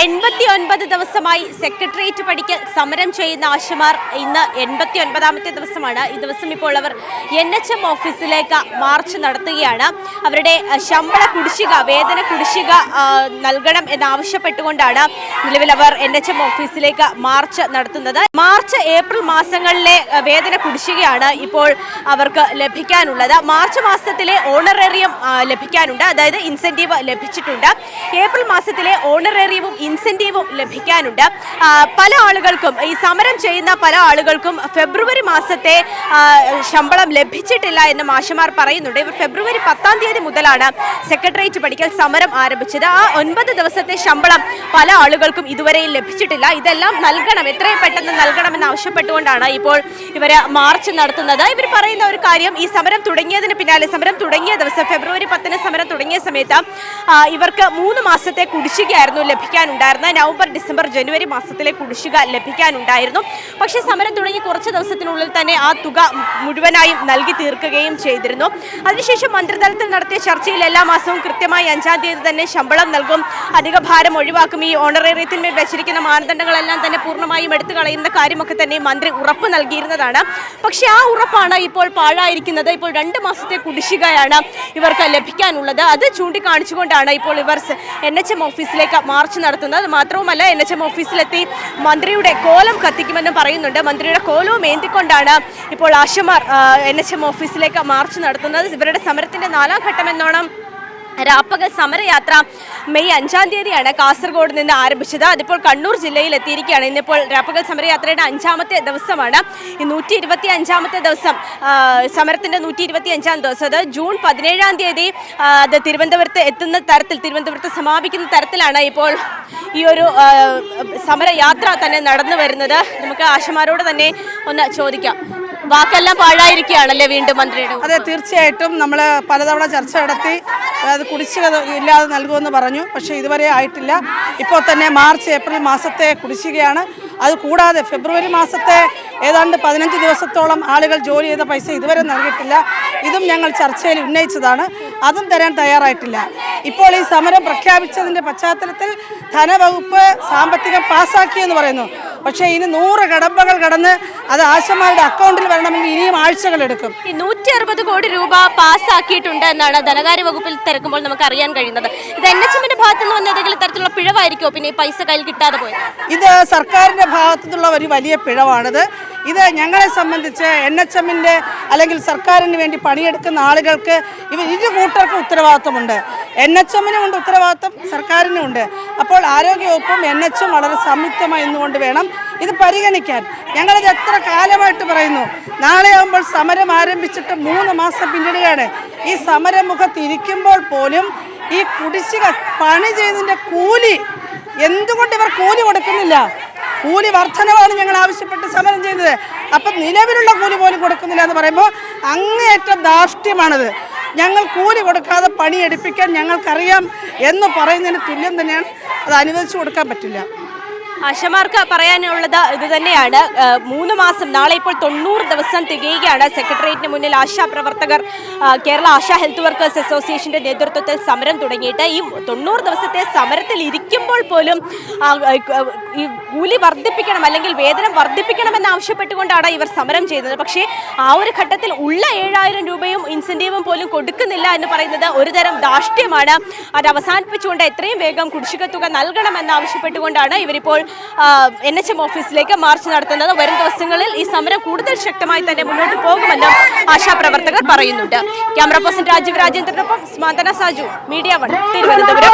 എൺപത്തി ഒൻപത് ദിവസമായി സെക്രട്ടേറിയറ്റ് പടിക്കൽ സമരം ചെയ്യുന്ന ആശമാർ ഇന്ന് എൺപത്തി ഒൻപതാമത്തെ ദിവസമാണ്. ഈ ദിവസം ഇപ്പോൾ അവർ എൻ എച്ച് എം ഓഫീസിലേക്ക് മാർച്ച് നടത്തുകയാണ്. അവരുടെ ശമ്പള കുടിശ്ശിക വേതന കുടിശ്ശിക നൽകണം എന്നാവശ്യപ്പെട്ടുകൊണ്ടാണ് നിലവിൽ അവർ എൻ എച്ച് എം ഓഫീസിലേക്ക് മാർച്ച് നടത്തുന്നത്. മാർച്ച് ഏപ്രിൽ മാസങ്ങളിലെ വേതന കുടിശ്ശികയാണ് ഇപ്പോൾ അവർക്ക് ലഭിക്കാനുള്ളത്. മാർച്ച് മാസത്തിലെ ഓണറേറിയം ലഭിക്കാനുണ്ട്. അതായത് ഇൻസെന്റീവ് ലഭിച്ചിട്ടുണ്ട്. ഏപ്രിൽ മാസത്തിലെ ഓണറേറിയവും ഇൻസെന്റീവും ലഭിക്കാനുണ്ട്. പല ആളുകൾക്കും ഈ സമരം ചെയ്യുന്ന പല ആളുകൾക്കും ഫെബ്രുവരി മാസത്തെ ശമ്പളം ലഭിച്ചിട്ടില്ല എന്ന് മാഷമാർ പറയുന്നുണ്ട്. ഇവർ ഫെബ്രുവരി പത്താം തീയതി മുതലാണ് സെക്രട്ടേറിയറ്റ് പഠിക്കൽ സമരം ആരംഭിച്ചത്. ആ ഒൻപത് ദിവസത്തെ ശമ്പളം പല ആളുകൾക്കും ഇതുവരെയും ലഭിച്ചിട്ടില്ല. ഇതെല്ലാം നൽകണം. എത്രയും പെട്ടെന്ന് നൽകണമെന്ന് ആവശ്യപ്പെട്ടുകൊണ്ടാണ് ഇപ്പോൾ ഇവർ മാർച്ച് നടത്തുന്നത്. ഇവർ പറയുന്ന ഒരു കാര്യം ഈ സമരം തുടങ്ങിയതിന് പിന്നാലെ സമരം തുടങ്ങിയ ദിവസം ഫെബ്രുവരി പത്തിന് സമരം തുടങ്ങിയ സമയത്ത് ഇവർക്ക് മൂന്ന് മാസത്തെ കുടിശ്ശികയായിരുന്നു ലഭിക്കാനുണ്ടായിരുന്നത് നവംബർ ഡിസംബർ ജനുവരി മാസത്തിലെ കുടിശ്ശിക ലഭിക്കാനുണ്ടായിരുന്നു. പക്ഷേ സമരം തുടങ്ങി കുറച്ച് ദിവസത്തിനുള്ളിൽ തന്നെ ആ തുക മുഴുവനായും നൽകി തീർക്കുകയും ചെയ്തിരുന്നു. അതിനുശേഷം മന്ത്രിതലത്തിൽ നടത്തിയ ചർച്ചയിൽ എല്ലാ മാസവും കൃത്യമായി അഞ്ചാം തീയതി തന്നെ ശമ്പളം നൽകും. അധിക ഭാരം ഒഴിവാക്കും. ഈ ഓണറേറിയത്തിന്മേൽ വെച്ചിരിക്കുന്ന മാനദണ്ഡങ്ങളെല്ലാം തന്നെ പൂർണമായും എടുത്തു കളയുന്ന കാര്യമൊക്കെ തന്നെ മന്ത്രി ഉറപ്പ് നൽകിയിരുന്നതാണ്. പക്ഷേ ആ ഉറപ്പാണ് ഇപ്പോൾ പാഴായിരിക്കുന്നത്. ഇപ്പോൾ രണ്ട് മാസത്തെ കുടിശ്ശികയാണ് ഇവർക്ക് ലഭിക്കാനുള്ളത്. അത് ചൂണ്ടിക്കാണിച്ചുകൊണ്ടാണ് ഇപ്പോൾ ഇവർ എൻ എച്ച് എം ഓഫീസിലേക്ക് മാർച്ച് നടത്തുന്നത്. മാത്രവുമല്ല എൻ എച്ച് എം ഓഫീസിലെത്തി മന്ത്രിയുടെ കോലം കത്തിക്കുമെന്നും പറയുന്നുണ്ട്. മന്ത്രിയുടെ കോലവും ഏന്തിക്കൊണ്ടാണ് ഇപ്പോൾ ആശമാർ എൻ എച്ച് എം ഓഫീസിലേക്ക് മാർച്ച് നടത്തുന്നത്. ഇവരുടെ സമരത്തിന്റെ നാലാം ഘട്ടം എന്നോണം രാപ്പകൽ സമരയാത്ര മെയ് അഞ്ചാം തീയതിയാണ് കാസർഗോഡ് നിന്ന് ആരംഭിച്ചത്. അതിപ്പോൾ കണ്ണൂർ ജില്ലയിൽ എത്തിയിരിക്കുകയാണ്. ഇന്നിപ്പോൾ രാപ്പകൽ സമരയാത്രയുടെ അഞ്ചാമത്തെ ദിവസമാണ്. നൂറ്റി ഇരുപത്തി അഞ്ചാമത്തെ ദിവസം സമരത്തിന്റെ നൂറ്റി ഇരുപത്തി അഞ്ചാം ദിവസം. അത് ജൂൺ പതിനേഴാം തീയതി അത് തിരുവനന്തപുരത്ത് എത്തുന്ന തരത്തിൽ തിരുവനന്തപുരത്ത് സമാപിക്കുന്ന തരത്തിലാണ് ഇപ്പോൾ ഈ ഒരു സമരയാത്ര തന്നെ നടന്നു വരുന്നത്. നമുക്ക് ആശമാരോട് തന്നെ ഒന്ന് ചോദിക്കാം. വാക്കെല്ലാം പാഴായിരിക്കുകയാണല്ലേ വീണ്ടും മന്ത്രിയുടെ അതെ തീർച്ചയായിട്ടും നമ്മൾ പലതവണ ചർച്ച നടത്തി അത് കുടിശ്ശിക ഇല്ലാതെ നൽകുമെന്ന് പറഞ്ഞു. പക്ഷേ ഇതുവരെ ആയിട്ടില്ല. ഇപ്പോൾ തന്നെ മാർച്ച് ഏപ്രിൽ മാസത്തെ കുടിശ്ശികയാണ്. അത് കൂടാതെ ഫെബ്രുവരി മാസത്തെ ഏതാണ്ട് പതിനഞ്ച് ദിവസത്തോളം ആളുകൾ ജോലി ചെയ്ത പൈസ ഇതുവരെ നൽകിയിട്ടില്ല. ഇതും ഞങ്ങൾ ചർച്ചയിൽ ഉന്നയിച്ചതാണ്. അതും തരാൻ തയ്യാറായിട്ടില്ല. ഇപ്പോൾ ഈ സമരം പ്രഖ്യാപിച്ചതിന്റെ പശ്ചാത്തലത്തിൽ ധനവകുപ്പ് സാമ്പത്തികം പാസ്സാക്കിയെന്ന് പറയുന്നു. പക്ഷേ ഇനി നൂറ് കടമ്പകൾ കടന്ന് അത് ആശമാരുടെ അക്കൗണ്ടിൽ വരണമെങ്കിൽ ഇനിയും ആഴ്ചകൾ എടുക്കും. നൂറ്റി അറുപത് കോടി രൂപ പാസ്സാക്കിയിട്ടുണ്ട് എന്നാണ് ധനകാര്യ വകുപ്പിൽ തിരക്കുമ്പോൾ നമുക്ക് അറിയാൻ കഴിയുന്നത്. ഇത് എൻ എച്ച് എമ്മിന്റെ ഭാഗത്ത് നിന്ന് എന്തെങ്കിലും തരത്തിലുള്ള പിഴവായിരിക്കോ പിന്നെ ഈ പൈസ കയ്യിൽ കിട്ടാതെ പോയി ഇത് സർക്കാരിന്റെ ഭാഗത്തു നിന്നുള്ള ഒരു വലിയ പിഴവാണിത്. ഇത് ഞങ്ങളെ സംബന്ധിച്ച് എൻ എച്ച് എമ്മിന്റെ അല്ലെങ്കിൽ സർക്കാരിന് വേണ്ടി പണിയെടുക്കുന്ന ആളുകൾക്ക് ഇവർ ഇരു കൂട്ടർക്കും ഉത്തരവാദിത്വമുണ്ട്. എൻ എച്ച് എമ്മിനും ഉണ്ട് ഉത്തരവാദിത്വം സർക്കാരിനും ഉണ്ട്. അപ്പോൾ ആരോഗ്യവകുപ്പും എൻ എച്ചും വളരെ സംയുക്തമായി നിന്നുകൊണ്ട് വേണം ഇത് പരിഗണിക്കാൻ. ഞങ്ങളിത് എത്ര കാലമായിട്ട് പറയുന്നു? നാളെ ആകുമ്പോൾ സമരം ആരംഭിച്ചിട്ട് മൂന്ന് മാസം പിന്നിടുകയാണ്. ഈ സമരമുഖത്ത് ഇരിക്കുമ്പോൾ പോലും ഈ കുടിശ്ശിക പണി ചെയ്തതിന്റെ കൂലി എന്തുകൊണ്ട് ഇവർ കൂലി കൊടുക്കുന്നില്ല? കൂലി വർധനവാണ് ഞങ്ങൾ ആവശ്യപ്പെട്ട് സമരം ചെയ്യുന്നത്. അപ്പം നിലവിലുള്ള കൂലി പോലും കൊടുക്കുന്നില്ല എന്ന് പറയുമ്പോൾ അങ്ങേയറ്റം ധാർഷ്ട്യമാണത്. ഞങ്ങൾ കൂലി കൊടുക്കാതെ പണിയെടുപ്പിക്കാൻ ഞങ്ങൾക്കറിയാം എന്ന് പറയുന്നതിന് തുല്യം തന്നെയാണ് അത് അനുവദിച്ചു കൊടുക്കാൻ പറ്റില്ല. ആശമാർക്ക് പറയാനുള്ളത് ഇത് തന്നെയാണ് മൂന്ന് മാസം നാളെ ഇപ്പോൾ തൊണ്ണൂറ് ദിവസം തികയുകയാണ്. സെക്രട്ടേറിയറ്റിന് മുന്നിൽ ആശാ പ്രവർത്തകർ കേരള ആശാ ഹെൽത്ത് വർക്കേഴ്സ് അസോസിയേഷന്റെ നേതൃത്വത്തിൽ സമരം തുടങ്ങിയിട്ട് ഈ തൊണ്ണൂറ് ദിവസത്തെ സമരത്തിൽ ഇരിക്കുമ്പോൾ പോലും ഈ കൂലി വർദ്ധിപ്പിക്കണം അല്ലെങ്കിൽ വേതനം വർദ്ധിപ്പിക്കണമെന്ന് ആവശ്യപ്പെട്ടുകൊണ്ടാണ് ഇവർ സമരം ചെയ്യുന്നത്. പക്ഷേ ആ ഒരു ഘട്ടത്തിൽ ഉള്ള ഏഴായിരം രൂപയും ഇൻസെന്റീവും പോലും കൊടുക്കുന്നില്ല എന്ന് പറയുന്നത് ഒരുതരം ധാർഷ്ട്യമാണ്. അത് അവസാനിപ്പിച്ചുകൊണ്ട് എത്രയും വേഗം കുടിശ്ശിക തുക നൽകണമെന്ന് ആവശ്യപ്പെട്ടുകൊണ്ടാണ് ഇവരിപ്പോൾ എൻ എച്ച് എം ഓഫീസിലേക്ക് മാർച്ച് നടത്തുന്നത് വരും ദിവസങ്ങളിൽ ഈ സമരം കൂടുതൽ ശക്തമായി തന്നെ മുന്നോട്ട് പോകുമെന്നും ആശാപ്രവർത്തകർ പറയുന്നുണ്ട്. ക്യാമറ പേഴ്സൺ രാജീവ് രാജേന്ദ്രനൊപ്പം സ്മാന്തന സാജു മീഡിയ വൺ തിരുവനന്തപുരം.